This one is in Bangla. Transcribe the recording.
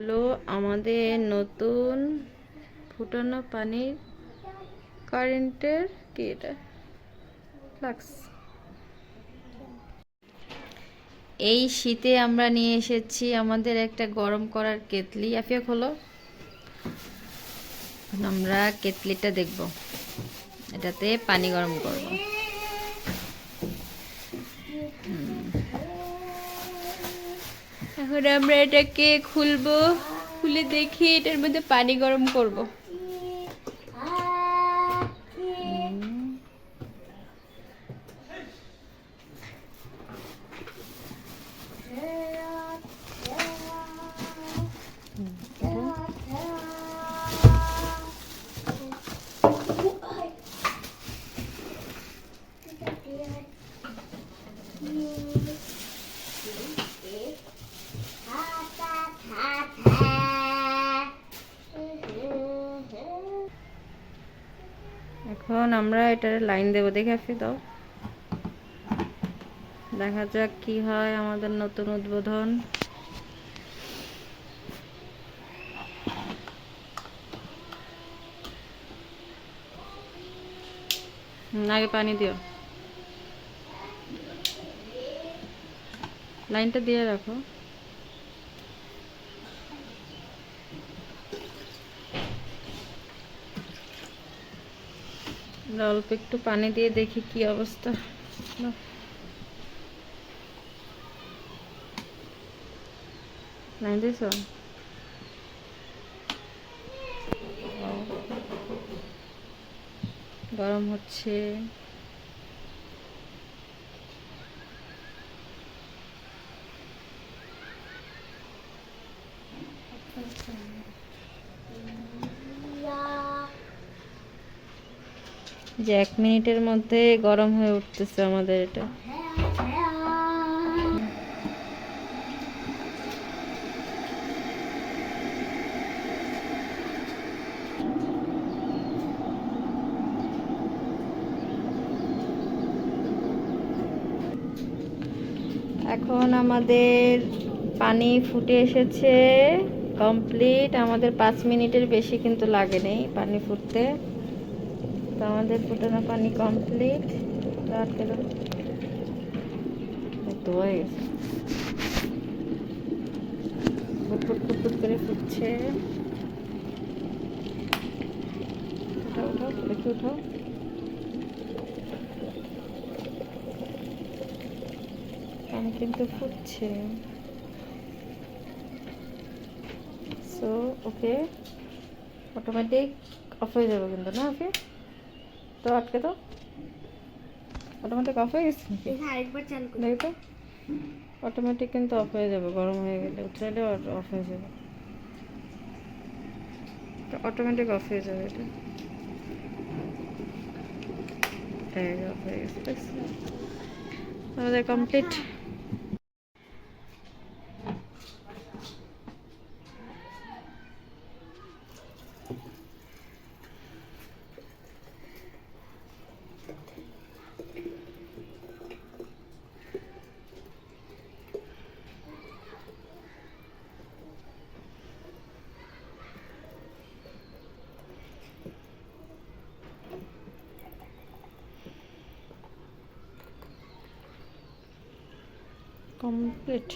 হলো আমাদের নতুন ফুটানো পানির কারেন্টের কি এটা? ফ্লাক্স। এই শীতে আমরা নিয়ে এসেছি আমাদের একটা গরম করার কেতলি আফিয়া, খোলো। আমরা কেতলিটা দেখব। এটাতে পানি গরম করব। এখন আমরা এটাকে খুলবো খুলে দেখি এটার মধ্যে পানি গরম করব। এখন আমরা এটার লাইন দেবো, দেখে আসি দাও দেখা যাক কি হয় আমাদের নতুন উদ্বোধন। আগে পানি দিও। লাইনটা দিয়ে রাখো। আমরা অল্প একটু পানি দিয়ে দেখি কি অবস্থা। নাই গরম হচ্ছে। যে এক মিনিটের মধ্যে গরম হয়ে উঠতেছে আমাদের এটা। এখন আমাদের পানি ফুটে এসেছে কমপ্লিট আমাদের পাঁচ মিনিটের বেশি কিন্তু লাগে নেই পানি ফুটতে। তো আমাদের ফুটানো পানি কমপ্লিট আটকে দাও এই তো হয়ে গেছে। করে ফুটছে। উঠাও উঠাও, দেখি উঠাও। পানি কিন্তু ফুটছে। সো ওকে অটোমেটিক অফ হয়ে যাবে কিন্তু না ওকে তো আটকে তো অটোমেটিক অফ হয়ে গেছে করি। দেখি তো। অটোমেটিক কিন্তু অফ হয়ে যাবে গরম হয়ে গেলে। উঠলে অফ হয়ে যাবে। অটোমেটিক অফ হয়ে যাবে এটা। অফ হয়ে গেছে। আমাদের কমপ্লিট কমপ্লিট